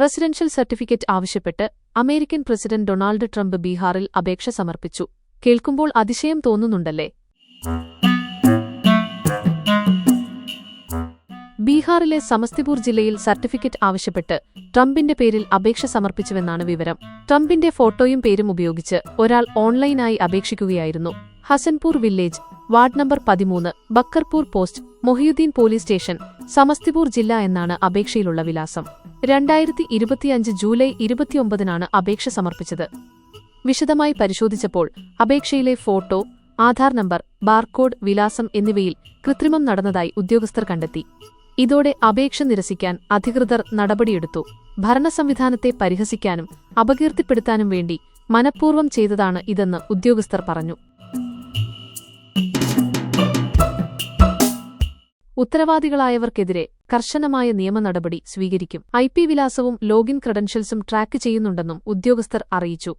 Residential certificate ആവശ്യപ്പെട്ട് American president Donald Trump ബീഹാറിൽ അപേക്ഷ സമർപ്പിച്ചു. കേൾക്കുമ്പോൾ അതിശയം തോന്നുന്നുണ്ടല്ലേ? ബീഹാറിലെ സമസ്തിപൂർ ജില്ലയിൽ സർട്ടിഫിക്കറ്റ് ആവശ്യപ്പെട്ട് ട്രംപിന്റെ പേരിൽ അപേക്ഷ സമർപ്പിച്ചുവെന്നാണ് വിവരം. ട്രംപിന്റെ ഫോട്ടോയും പേരും ഉപയോഗിച്ച് ഒരാൾ ഓൺലൈനായി അപേക്ഷിക്കുകയായിരുന്നു. ഹസൻപൂർ വില്ലേജ് വാർഡ് നമ്പർ പതിമൂന്ന് Bakarpur post Mohiuddin police station Samastipur ജില്ല എന്നാണ് അപേക്ഷയിലുള്ള വിലാസം. രണ്ടായിരത്തി ഇരുപത്തിയഞ്ച് ജൂലൈ ഇരുപത്തിയൊമ്പതിനാണ് അപേക്ഷ സമർപ്പിച്ചത്. വിശദമായി പരിശോധിച്ചപ്പോൾ അപേക്ഷയിലെ ഫോട്ടോ ആധാർ നമ്പർ ബാർകോഡ് വിലാസം എന്നിവയിൽ കൃത്രിമം നടന്നതായി ഉദ്യോഗസ്ഥർ കണ്ടെത്തി. ഇതോടെ അപേക്ഷ നിരസിക്കാൻ അധികൃതർ നടപടിയെടുത്തു. ഭരണസംവിധാനത്തെ പരിഹസിക്കാനും അപകീർത്തിപ്പെടുത്താനും വേണ്ടി മനഃപൂർവം ചെയ്തതാണ് ഇതെന്ന് ഉദ്യോഗസ്ഥർ പറഞ്ഞു. ഉത്തരവാദികളായവർക്കെതിരെ കർശനമായ നിയമ നടപടി സ്വീകരിക്കും. ഐ പി വിലാസവും ലോഗിൻ ക്രെഡൻഷ്യൽസും ട്രാക്ക് ചെയ്യുന്നുണ്ടെന്നും ഉദ്യോഗസ്ഥർ അറിയിച്ചു.